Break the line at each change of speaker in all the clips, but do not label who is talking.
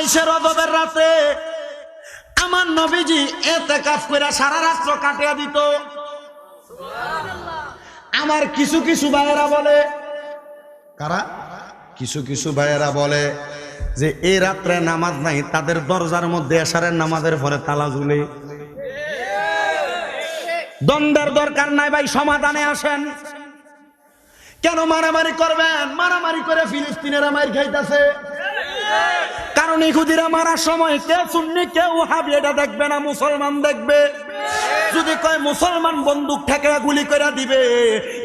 সাতাইশে রজবের রাতে আমার নবীজি এতে কাজ করে সারা রাত্র কাটিয়ে দিত। আমার কিছু কিছু ভাইয়েরা বলে, কারা? কিছু কিছু ভাইয়েরা বলে যে এই রাত্রে নামাজ নাই, তাদের দরজার মধ্যে এসারের নামাজের পরে তালা ঝুলে। দ্বন্দ্বের দরকার নাই ভাই, সমাধানে আসেন। কেন মারামারি করবেন? মারামারি করে ফিলিস্তিনেরা মার খাইতেছে। কারণ ইহুদিরা মারার সময় কেউ সুন্নি কেউ হাবি এটা দেখবে না মুসলমান দেখবে। যদি কয় মুসলমান বন্দুক ঠেকে গুলি করে দিবে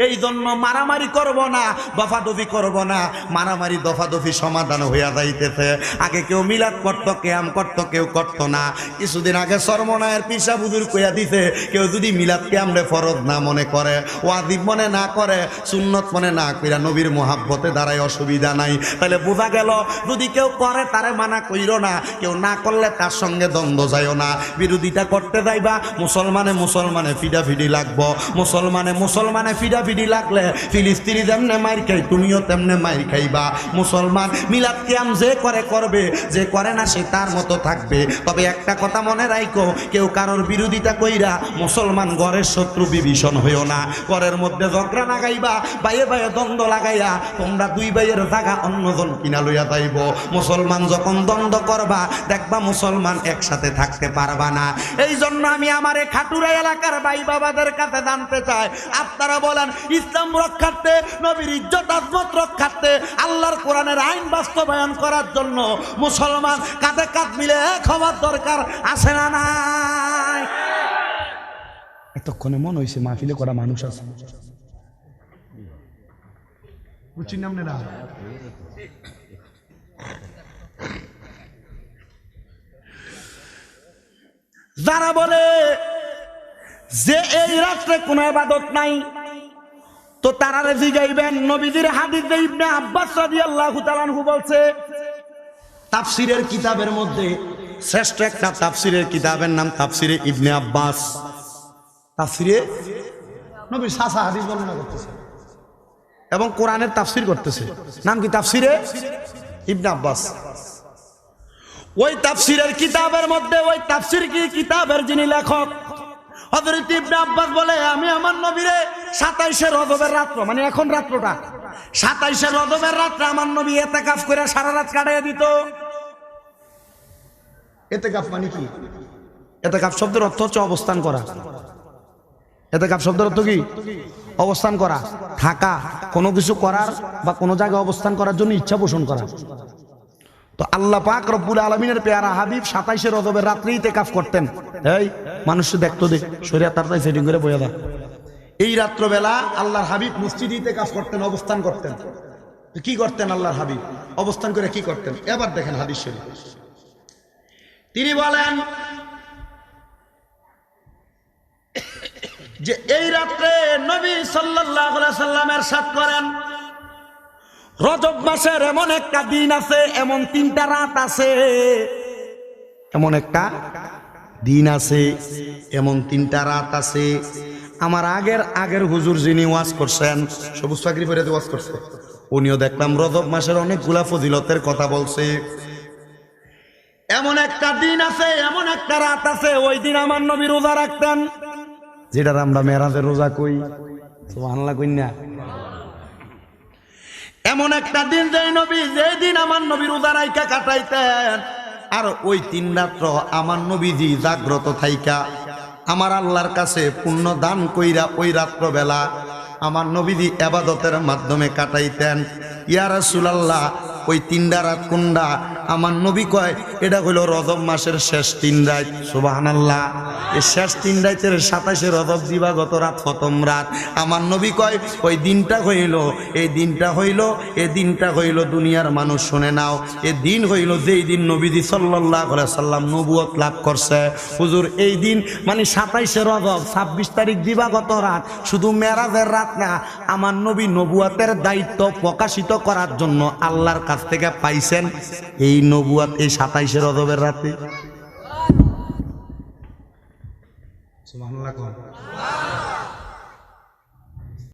এই জন্য মারামারি করব না, দফাদফি করব না। মারামারি, দফাদফি সমাধান হইয়া যাইতেছে। আগে কেউ মিলাদ করতো, কেয়াম করতো, কেউ করতো না। কিছুদিন আগে সরমনায়ের পিসা বুজুর কইয়া দিছে, কেউ যদি মিলাদ কেয়ামরে ফরজ না মনে করে, ওয়াজিব মনে না করে, সুন্নত মনে না কইরা নবীর মোহাব্বতে দাঁড়ায় অসুবিধা নাই। তাহলে বোঝা গেল, যদি কেউ করে তারে মানা কইরো না, কেউ না করলে তার সঙ্গে দ্বন্দ্ব যাইও না। বিরোধিতা করতে যাইবা, মুসলমানে মুসলমানে ফিডাফিডি লাগবো। মুসলমানে মুসলমানে ফিডাফিডি লাগলে ফিলিস্তিনি যেমনে মাইর খাই, তুমিও তেমনে মাইর খাইবা। মুসলমান মিলাদ কিয়াম যে করে করবে, যে করে না সে তার মতো থাকবে। তবে একটা কথা মনে রাখো কেউ কারোর বিরোধিতা কইরা মুসলমান ঘরের শত্রু বিভীষণ হইও না। ঘরের মধ্যে ঝগড়া লাগাইবা বাইয়ে বাইয়ে দ্বন্দ্ব লাগাইয়া তোমরা দুই ভাইয়ের জায়গা অন্যজন কিনা লইয়া যাইব। মুসলমান যখন দ্বন্দ্ব করবা, দেখবা মুসলমান একসাথে থাকতে পারবা না। এই জন্য আমি আমার এই খাটুরা এলাকার ভাই বাবাদের কাছে জানতে চাই আপনারা বলেন ইসলাম রক্ষার্থে নবীর ইজ্জত আজমত রক্ষার্থে আল্লাহর কোরআনের আইন বাস্তবায়ন করার জন্য মুসলমান কাঁধে কাঁধ মিলে এক হওয়ার দরকার আছে না নাই? এতক্ষণে মনে হয়েছে মাহফিলে করা মানুষ আছে। বুঝছি না আপনারা যারা বলে যে এই রাত্রে কোনো আবাদত নাই, তো তারারে জিগাইবেন নবীজির হাদিস ইবনে আব্বাস রাদিয়াল্লাহু বলছে, তাফসিরের কিতাবের মধ্যে শ্রেষ্ঠ একটা তাফসিরের কিতাবের নাম তাফসিরে ইবনে আব্বাস। তাফসিরে নবীর সাসা হাদিস বর্ণনা করতেছে এবং কোরআনের তাফসির করতেছে। নাম কি তাফসিরে? ইবনে আব্বাস। ওই তাফসিরের কিতাবের মধ্যে ওই তাফসির কি কিতাবের যিনি লেখক হযরত ইবনে আব্বাস বলে, আমি আমার নবীরে সাতাইশে রজবের রাত্র মানে এখন রাত্রটা, সাতাইশে রজবের রাত্রে আমার নবী এতে কাজ করে সারা রাত কাটাইয়া দিত। এতে কাপ মানে কি? এতে কাপ শব্দের অর্থ হচ্ছে অবস্থান করা। এতে কাপ শব্দের অর্থ কি? অবস্থান করা, থাকা, কোনো কিছু করার বা কোনো জায়গায় অবস্থান করার জন্য ইচ্ছা পোষণ করা। তো আল্লাহ পাক রব্বুল আলমিনের পেয়ারা হাবিব সাতাইশে রজবের রাত্রেই তেকাফ করতেন। এই মানুষ দেখতো দেখ শরিয়া তার তাই সেটিং করে বইয়া দা। এই রাত্রবেলা আল্লাহর হাবিব মসজিদই কাজ করতেন, অবস্থান করতেন। কি করতেন আল্লাহর হাবিব? অবস্থান করে কি করতেন? এবার দেখেন হাদিস শরীফ। তিনি বলেন যে এই রাত্রে নবী সাল্লামের সাথ করেন। রজব মাসের এমন একটা দিন আছে, এমন তিনটা রাত আছে। এমন একটা দিন আছে, এমন তিনটা রাত আছে। আমার আগের আগের হুজুর যিনি ওয়াজ করছেন, সবুজ চাকরি পরে ওয়াজ করছে। উনিও দেখলাম রজব মাসের অনেকগুলা ফজিলতের কথা বলছে। এমন একটা দিন আছে, এমন একটা রাত আছে, ওই দিন আমার নবী রোজা রাখতেন। যেটার আমরা মেরাজের রোজা কই? কই না। এমন একটা দিন যে নবী যে দিন আমার নবীর উদারাইকা কাটাইতেন আর ওই তিন রাত্র আমার নবীজি জাগ্রত থাইকা। আমার আল্লাহর কাছে পূর্ণ দান কইরা ওই রাত্রবেলা আমার নবীজি আবাদতের মাধ্যমে কাটাইতেন। ইয়া রাসূলুল্লাহ ওই তিনটা রাত কুন্ডা। আমার নবী কয়, এটা হইল রজব মাসের শেষ তিন রাত। সুবাহানাল্লাহ। এই শেষ তিন রাতের সাতাশে রজব দিবাগত রাত প্রথম রাত। আমার নবী কয়, ওই দিনটা হইল, এই দিনটা হইল, এই দিনটা হইল দুনিয়ার মানুষ শুনে নাও। এই দিন হইল যেই দিন নবীজি সাল্লাহ সাল্লাম নবুয়ত লাভ করছে। হুজুর, এই দিন মানে সাতাইশে রজব, ছাব্বিশ তারিখ দিবাগত রাত। শুধু মেরাজের রাত না, আমার নবী নবুয়াতের দায়িত্ব প্রকাশিত করার জন্য আল্লাহর কাছ থেকে পাইছেন এই নবুয়াত এই সাতাইশে রজবের রাতে? সুবহানাল্লাহ